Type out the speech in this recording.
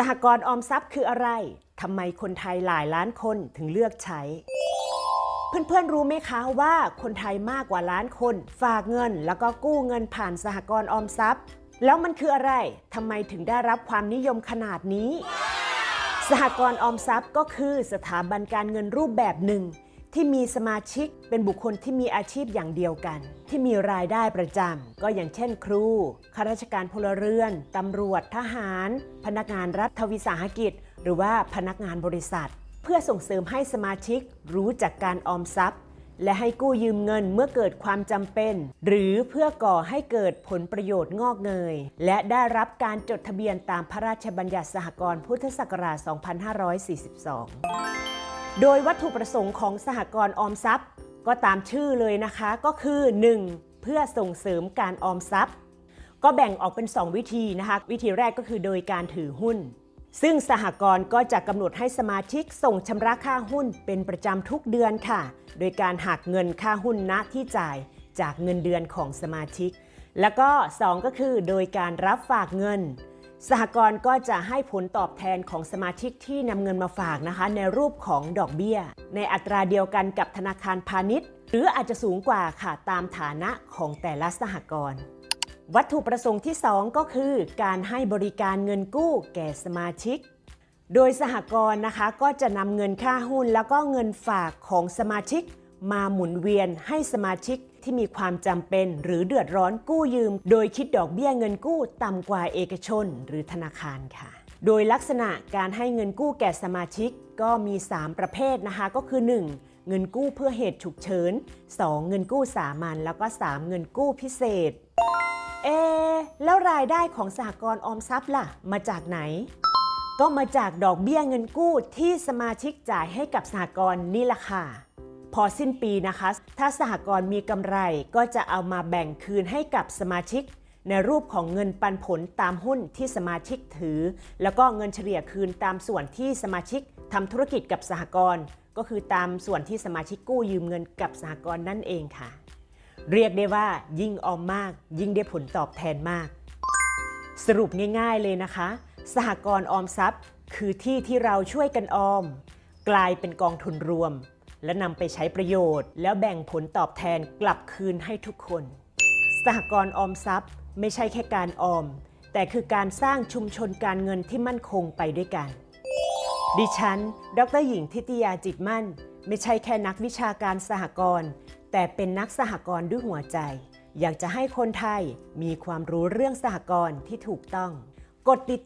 สหกรณ์ออมทรัพย์คืออะไร ทำไมคนไทยหลายล้านคนถึงเลือกใช้ เพื่อนๆรู้ไหมคะว่าคนไทยมากกว่าล้านคน ฝากเงิน แล้วก็กู้เงินผ่านสหกรณ์ออมทรัพย์ แล้วมันคืออะไร ทำไมถึงได้รับความนิยมขนาดนี้ สหกรณ์ออมทรัพย์ก็คือสถาบันการเงินรูปแบบหนึ่ง ที่มีสมาชิกเป็นบุคคลที่มีอาชีพอย่างเดียวกัน ที่มีรายได้ประจำก็อย่างเช่นครูข้าราชการพลเรือนตำรวจทหาร พนักงานรัฐวิสาหกิจ หรือว่าพนักงานบริษัท เพื่อส่งเสริมให้สมาชิกรู้จักการออมทรัพย์ และให้กู้ยืมเงินเมื่อเกิดความจำเป็น หรือเพื่อก่อให้เกิดผลประโยชน์งอกเงย และได้รับการจดทะเบียนตามพระราชบัญญัติสหกรณ์พุทธศักราช 2542 โดยวัตถุประสงค์ของสหกรณ์ออมทรัพย์ ก็ตามชื่อเลยนะคะก็คือ 1. เพื่อส่งเสริมการออมทรัพย์ ก็แบ่งออกเป็น 2 วิธีนะคะ วิธีแรกก็คือโดยการถือหุ้น ซึ่งสหกรณ์ก็จะกำหนดให้สมาชิกส่งชำระค่าหุ้นเป็นประจำทุกเดือนค่ะ โดยการหักเงินค่าหุ้นณที่จ่ายจากเงินเดือนของสมาชิก แล้วก็ 2 ก็คือโดยการรับฝากเงิน สหกรณ์ก็จะให้ผลตอบแทนของสมาชิกที่นำเงินมาฝากนะคะ ในรูปของดอกเบี้ย ในอัตราเดียวกันกับธนาคารพาณิชย์ หรืออาจจะสูงกว่าค่ะตามฐานะของแต่ละสหกรณ์วัตถุประสงค์ที่ 2 ก็คือ การให้บริการเงินกู้แก่สมาชิก โดยสหกรณ์นะคะก็จะนำเงินค่าหุ้นแล้วก็เงินฝากของสมาชิก มาหมุนเวียนให้สมาชิกที่มีความจำเป็นหรือเดือดร้อนกู้ยืม โดยคิดดอกเบี้ยเงินกู้ต่ำกว่าเอกชนหรือธนาคารค่ะ โดยลักษณะการให้เงินกู้แก่สมาชิกก็มี 3 ประเภทนะคะ ก็คือ 1. เงินกู้เพื่อเหตุฉุกเฉิน 2. เงินกู้สามัญแล้วก็ 3. เงินกู้พิเศษ เอ แล้วรายได้ของสหกรณ์ออมทรัพย์ล่ะ มาจากไหน ก็มาจากดอกเบี้ยเงินกู้ที่สมาชิกจ่ายให้กับสหกรณ์นี่แหละค่ะ พอสิ้นปีนะคะ ถ้าสหกรณ์มีกำไรก็จะเอามาแบ่งคืนให้กับสมาชิก ในรูปของเงินปันผลตามหุ้นที่สมาชิกถือ แล้วก็เงินเฉลี่ยคืนตามส่วนที่สมาชิกทำธุรกิจกับสหกรณ์ก็คือตามส่วนที่สมาชิกกู้ยืมเงินกับสหกรณ์นั่นเองค่ะ เรียกได้ว่ายิ่งออมมาก ยิ่งได้ผลตอบแทนมาก สรุปง่ายๆเลยนะคะ สหกรณ์ออมทรัพย์ คือที่ที่เราช่วยกันออม กลายเป็นกองทุนรวม และนำไปใช้ประโยชน์ แล้วแบ่งผลตอบแทนกลับคืนให้ทุกคน สหกรณ์ออมทรัพย์ ไม่ใช่แค่การออม แต่คือการสร้างชุมชนการเงินที่มั่นคงไปด้วยกัน ดิฉัน ดรหญิงทิตยาจิตมั่น ไม่ใช่แค่นักวิชาการสหกรณ์แต่เป็นนักสหกรณ์ด้วยหัวใจ อยากจะให้คนไทยมีความรู้เรื่องสหกรณ์ที่ถูกต้อง กดติด